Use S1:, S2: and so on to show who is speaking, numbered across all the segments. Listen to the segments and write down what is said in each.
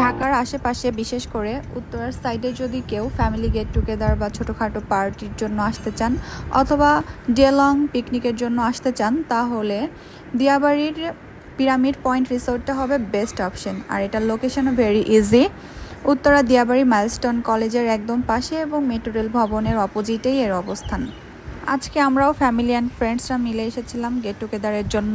S1: ঢাকার আশেপাশে, বিশেষ করে উত্তরার সাইডে যদি কেউ ফ্যামিলি গেট টুগেদার বা ছোটোখাটো পার্টির জন্য আসতে চান অথবা ডেলং পিকনিকের জন্য আসতে চান, তাহলে দিয়াবাড়ির পিরামিড পয়েন্ট রিসোর্টটা হবে বেস্ট অপশন আর এটার লোকেশনও very easy Uttara Diabari Milestone কলেজের একদম পাশে এবং মেট্রো রেল ভবনের অপোজিটেই এর অবস্থান। আজকে আমরাও ফ্যামিলি অ্যান্ড ফ্রেন্ডসরা মিলে এসেছিলাম গেট টুগেদারের জন্য।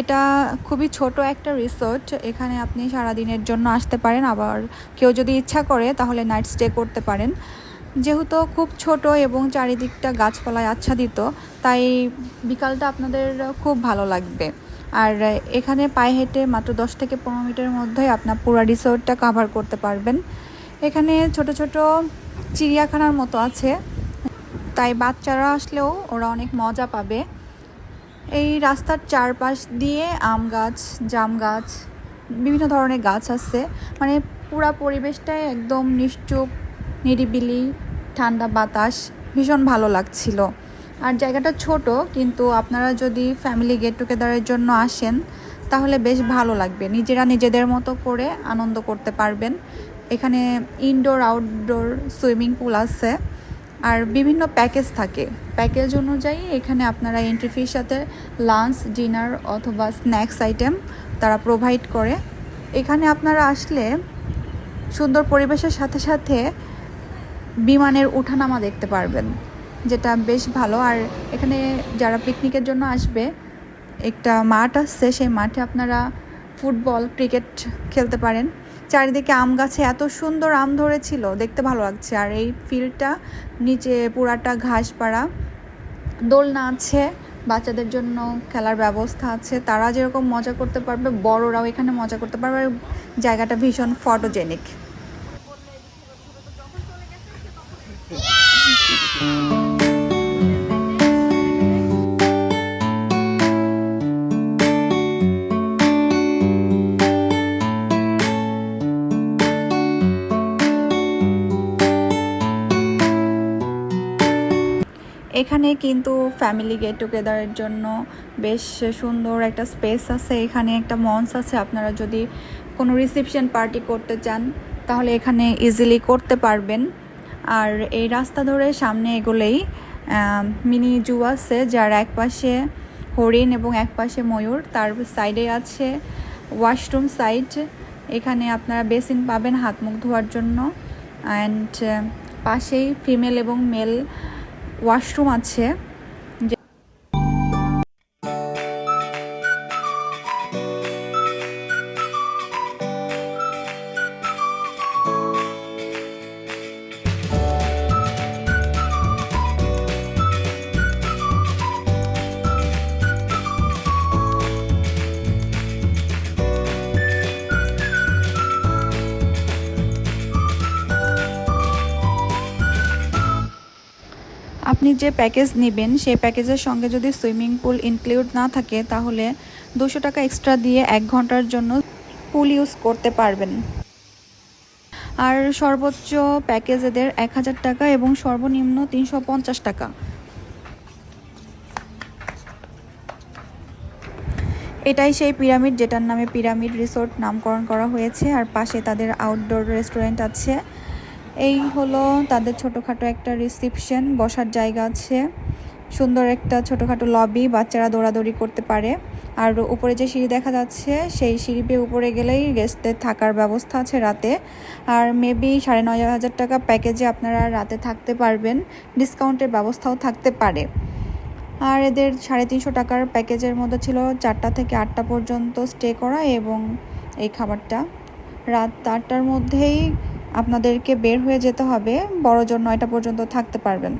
S1: এটা খুবই ছোট একটা রিসোর্ট, এখানে আপনি সারাদিনের জন্য আসতে পারেন, আবার কেউ যদি ইচ্ছা করে তাহলে নাইট স্টে করতে পারেন। যেহেতু খুব ছোট এবং চারিদিকটা গাছপালায় আচ্ছাদিত, তাই বিকালটা আপনাদের খুব ভালো লাগবে। আর এখানে পায়ে হেঁটে মাত্র দশ থেকে পনেরো মিনিটের মধ্যেই আপনার পুরো রিসোর্টটা কাভার করতে পারবেন। এখানে ছোট ছোট চিড়িয়াখানার মতো আছে, তাই বাচ্চারা আসলেও ওরা অনেক মজা পাবে। এই রাস্তার চারপাশ দিয়ে আম গাছ, জাম গাছ, বিভিন্ন ধরনের গাছ আছে। মানে পুরা পরিবেশটাই একদম নিশ্চুপ, নিরিবিলি, ঠান্ডা বাতাস, ভীষণ ভালো লাগছিল। আর জায়গাটা ছোট, কিন্তু আপনারা যদি ফ্যামিলি গেট টুগেদারের জন্য আসেন, তাহলে বেশ ভালো লাগবে। নিজেরা নিজেদের মতো করে আনন্দ করতে পারবেন। এখানে ইনডোর আউটডোর সুইমিং পুল আছে। আর বিভিন্ন প্যাকেজ থাকে। প্যাকেজ অনুযায়ী এখানে আপনারা এন্ট্রি ফির সাথে লাঞ্চ ডিনার অথবা স্ন্যাক্স আইটেম তারা প্রোভাইড করে। এখানে আপনারা আসলে সুন্দর পরিবেশের সাথে সাথে বিমানের উঠানামা দেখতে পারবেন, যেটা বেশ ভালো। আর এখানে যারা পিকনিকের জন্য আসবে, একটা মাঠ আসছে সেই মাঠে আপনারা ফুটবল ক্রিকেট খেলতে পারেন। চারিদিকে আম গাছে এত সুন্দর আম ধরেছিল, দেখতে ভালো লাগছে। আর এই ফিল্ডটা, নিচে পুরাটা ঘাস পাড়া দোলনা আছে, বাচ্চাদের জন্য খেলার ব্যবস্থা আছে। তারা যেরকম মজা করতে পারবে, বড়রাও এখানে মজা করতে পারবে। জায়গাটা ভীষণ ফটোজেনিক। এখানে কিন্তু ফ্যামিলি গেট টুগেদারের জন্য বেশ সুন্দর একটা স্পেস আছে। এখানে একটা মঞ্চ আছে। আপনারা যদি কোনো রিসেপশন পার্টি করতে চান, তাহলে এখানে ইজিলি করতে পারবেন। আর এই রাস্তা ধরে সামনে এগোলেই মিনি জু আছে, যার এক পাশে হরিণ এবং এক পাশে ময়ূর। তার সাইডে আছে ওয়াশরুম সাইড এখানে আপনারা বেসিন পাবেন হাত মুখ ধোয়ার জন্য। অ্যান্ড পাশেই ফিমেল এবং মেল ওয়াশরুম আছে। আপনি যে প্যাকেজ নেবেন, সেই প্যাকেজের সঙ্গে যদি সুইমিং পুল ইনক্লুড না থাকে, তাহলে দুশো টাকা এক্সট্রা দিয়ে এক ঘণ্টার জন্য পুল ইউজ করতে পারবেন। আর সর্বোচ্চ প্যাকেজ এদের এক হাজার টাকা এবং সর্বনিম্ন তিনশো পঞ্চাশ টাকা। এটাই সেই পিরামিড যেটার নামে পিরামিড রিসোর্ট নামকরণ করা হয়েছে। আর পাশে তাদের আউটডোর রেস্টুরেন্ট আছে। এই হলো তাদের ছোটোখাটো একটা রিসিপশন বসার জায়গা আছে। সুন্দর একটা ছোটোখাটো লবি বাচ্চারা দৌড়াদৌড়ি করতে পারে। আর উপরে যে সিঁড়ি দেখা যাচ্ছে, সেই সিঁড়ি উপরে গেলেই গেস্টদের থাকার ব্যবস্থা আছে রাতে। আর মেবি সাড়ে নয় হাজার টাকা প্যাকেজে আপনারা রাতে থাকতে পারবেন। ডিসকাউন্টের ব্যবস্থাও থাকতে পারে। আর এদের সাড়ে তিনশো টাকার প্যাকেজের মধ্যে ছিল চারটা থেকে আটটা পর্যন্ত স্টে করা এবং এই খাবারটা। রাত আটটার মধ্যেই আপনাদেরকে বের হয়ে যেতে হবে। বড়জোর নয়টা পর্যন্ত থাকতে পারবেন।